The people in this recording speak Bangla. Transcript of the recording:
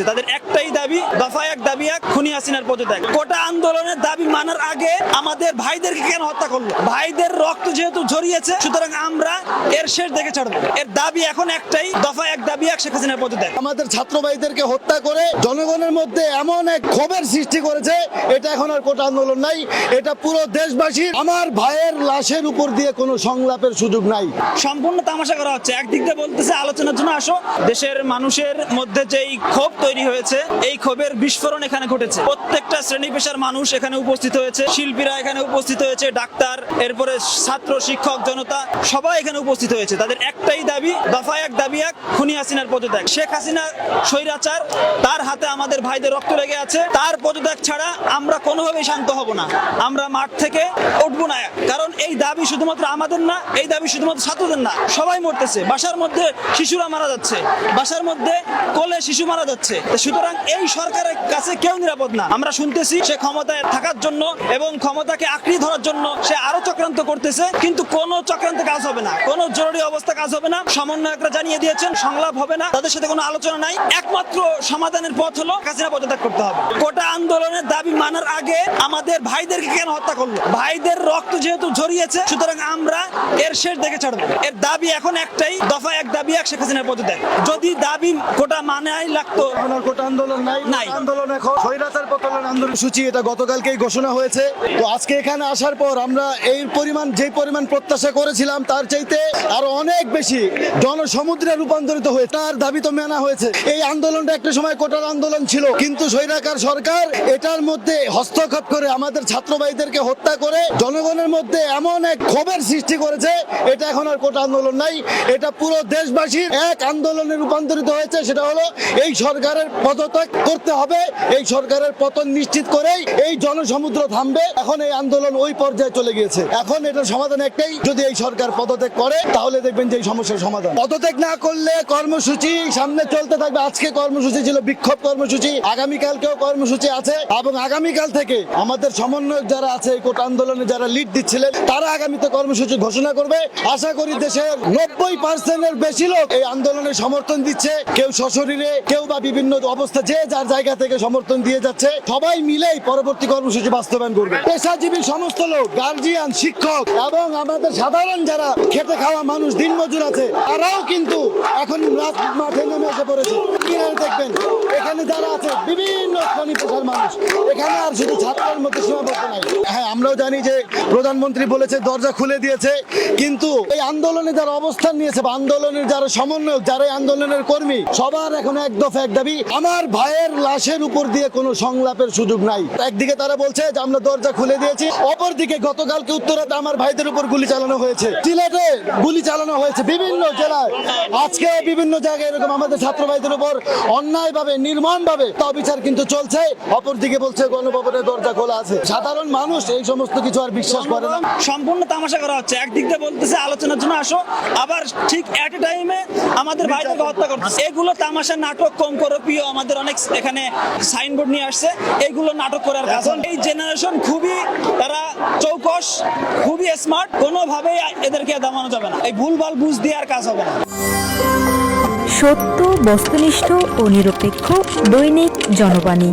তাদের একটাই দাবি দফা এক দাবি এক খুনি হাসিনার পদত্যাগ। কোটা আন্দোলনের দাবি মানার আগে আমাদের ভাইদেরকে কেন হত্যা করল? ভাইদের রক্ত যেহেতু ঝরিয়েছে সুতরাং আমরা এর শেষ দেখে ছাড়বো। এর দাবি এখন একটাই দফা এক দাবি এক শেখ হাসিনার পদত্যাগ। আমাদের ছাত্র ভাইদেরকে হত্যা করে জনগণের মধ্যে এমন এক ক্ষোভের সৃষ্টি করেছে এটা এখন আর কোটা আন্দোলন নাই এটা পুরো দেশবাসী আমার ভাইয়ের লাশের উপর দিয়ে কোনো সংলাপের সুযোগ নাই। সম্পূর্ণ তামাশা করা হচ্ছে। একদিক দিয়ে বলতেছে আলোচনার জন্য আসো। দেশের মানুষের মধ্যে যেই ক্ষোভ তৈরি হয়েছে। এই ক্ষোভের বিস্ফোরণ এখানে ঘটেছে। প্রত্যেকটা শ্রেণি পেশার মানুষ এখানে উপস্থিত হয়েছে। শিল্পীরা এখানে উপস্থিত হয়েছে, ডাক্তার, এরপরে ছাত্র, শিক্ষক, জনতা, সবাই এখানে উপস্থিত হয়েছে। তাদের একটাই দাবি, দফা এক দাবি এক, খুনি হাসিনার পদত্যাগ। শেখ হাসিনা স্বৈরাচার, তার হাতে আমাদের ভাইদের রক্ত লেগে আছে। তার পদত্যাগ ছাড়া আমরা কোনোভাবেই শান্ত হব না। আমরা মাঠ থেকে উঠবো না। কারণ এই দাবি শুধুমাত্র আমাদের না, এই দাবি শুধুমাত্র ছাত্রদের না। সবাই মরতেছে। বাসার মধ্যে শিশুরা মারা যাচ্ছে। বাসার মধ্যে কোলে শিশু মারা যাচ্ছে। তো সুতরাং এই সরকারের কাছে কেউ নিরাপদ না। আমরা শুনতেছি সে ক্ষমতায় থাকার জন্য এবং ক্ষমতাকে আঁকড়িয়ে ধরার জন্য সে আরও চক্রান্ত করতেছে, কিন্তু কোনো চক্রান্ত কাজ হবে না। কোনো জরুরি অবস্থা কাজ হবে না। সমন্বয়করা জানিয়ে দিয়েছেন, সংলাপ হবে না। তাদের সাথে কোনো আলোচনা নাই। একমাত্র সমাধানের পথ হলো কাজিনা পদত্যাগ করতে হবে। কোটা আন্দোলনের দাবি মানার আগে আমাদের ভাইদেরকে কেন হত্যা করল? ভাইদের রক্ত যেহেতু ঝরিয়েছে, সুতরাং আমরা এর শেষ দেখে ছাড়বো। এর দাবি এখন একটাই, দফা এক দাবি এক শেখ হাসিনার পদত্যাগ। যদি দাবি কোটা মানাই লাগতো এখন আর কোটা আন্দোলন নাই। নাই। আন্দোলন এখন। স্বৈরাচার পতন আন্দোলন সূচি এটা গতকালকেই ঘোষণা হয়েছে। তো আজকে এখানে আসার পর আমরা এই পরিমাণ যে পরিমাণ প্রত্যাশা করেছিলাম তার চাইতে আরও অনেক বেশি জনসমুদ্রে রূপান্তরিত হয়ে তার দাবি মেনা হয়েছে। এই আন্দোলনটা একটা সময় কোটার আন্দোলন ছিল। কিন্তু স্বৈরাকার সরকার এটার মধ্যে হস্তক্ষেপ করে আমাদের ছাত্র ভাইদেরকে হত্যা করে জনগণের মধ্যে এমন এক ক্ষোভের সৃষ্টি করেছে এটা এখন আর কোটা আন্দোলন নাই। এটা পুরো দেশবাসীর এক আন্দোলনে রূপান্তরিত হয়েছে সেটা হলো এই সরকারের পদত্যাগ করতে হবে। এই সরকারের পতন নিশ্চিত করেই এই জনসমুদ্র থামবে। এখন এই আন্দোলন ওই পর্যায়ে চলে গিয়েছে। এখন এটার সমাধান একটাই। যদি এই সরকার পদত্যাগ করে, তাহলে দেখবেন যে এই সমস্যার সমাধান। পদত্যাগ না করলে কর্মসূচি সামনে চলতে থাকবে। আজকে কর্মসূচি ছিল, বিক্ষোভ কর্মসূচি। আগামীকালকেও কর্মসূচি আছে এবং আগামীকাল থেকে আমাদের সমন্বয়ক যারা আছে, এই কোটা আন্দোলনে যারা লিড দিচ্ছিলেন, তারা আগামীতে কর্মসূচি ঘোষণা করবে। আশা করি দেশের নব্বই পার্সেন্টের বেশি লোক এই আন্দোলনে সমর্থন দিচ্ছে। কেউ সশরীরে, কেউ বা বিভিন্ন অবস্থা যে যার জায়গা থেকে সমর্থন দিয়ে যাচ্ছে, সবাই মিলেই পরবর্তী কর্মসূচি বাস্তবায়ন করবে। পেশাজীবী সমস্ত লোক গার্জিয়ান শিক্ষক এবং আমাদের সাধারণ যারা খেতে খাওয়া মানুষ দিনমজুর আছে, তারাও কিন্তু এখন মাঠে নেমে এসে পড়েছে। দেখবেন, এখানে যারা আছে, বিভিন্ন শ্রেণি পেশার মানুষ। এখানে আর শুধু ছাত্রের মধ্যে সীমাবদ্ধ নাই। হ্যাঁ আমরাও জানি যে প্রধানমন্ত্রী বলেছে, দরজা খুলে দিয়েছে, কিন্তু এই আন্দোলনে যারা অবস্থান নিয়েছে বা আন্দোলনের যারা সমন্বয়ক, যারা আন্দোলনের কর্মী, সবার এখন এক দফা এক দাবি আমার ভাইয়ের লাশের উপর দিয়ে কোনো সংলাপের সুযোগ নাই। একদিকে তারা বলছে যে আমরা দরজা খুলে দিয়েছি অপরদিকে গতকালকে উত্তরাতে আমার ভাইদের উপর গুলি চালানো হয়েছে। সিলেটে গুলি চালানো হয়েছে বিভিন্ন জেলায়। আজকে বিভিন্ন জায়গায় এরকম আমাদের ছাত্র ভাইদের উপর অন্যায় ভাবে নির্মম ভাবে অবিচার কিন্তু চলছে। অপরদিকে বলছে গণভবনের দরজা খোলা আছে। সাধারণ মানুষ এই সমস্ত কিছু আর বিশ্বাস করে না। সম্পূর্ণ তামাশা করা হচ্ছে। একদিক দিয়ে বলতেছে আলোচনার জন্য আসো। আবার ঠিক এট এ টাইমে আমাদের ভাইদেরকে হত্যা করতেছে। এগুলো তামাশা নাটক কম করো প্রিয় আমাদের অনেক এখানে সাইনবোর্ড নিয়ে আসছে। এইগুলো নাটক করার কাজ। এই জেনারেশন খুবই তারা চৌকস খুবই স্মার্ট কোনোভাবেই এদেরকে দামানো যাবে না। এই ভুলভাল বুঝ দিয়ে আর কাজ হবে না। সত্য বস্তুনিষ্ঠ ও নিরপেক্ষ দৈনিক জনবাণী।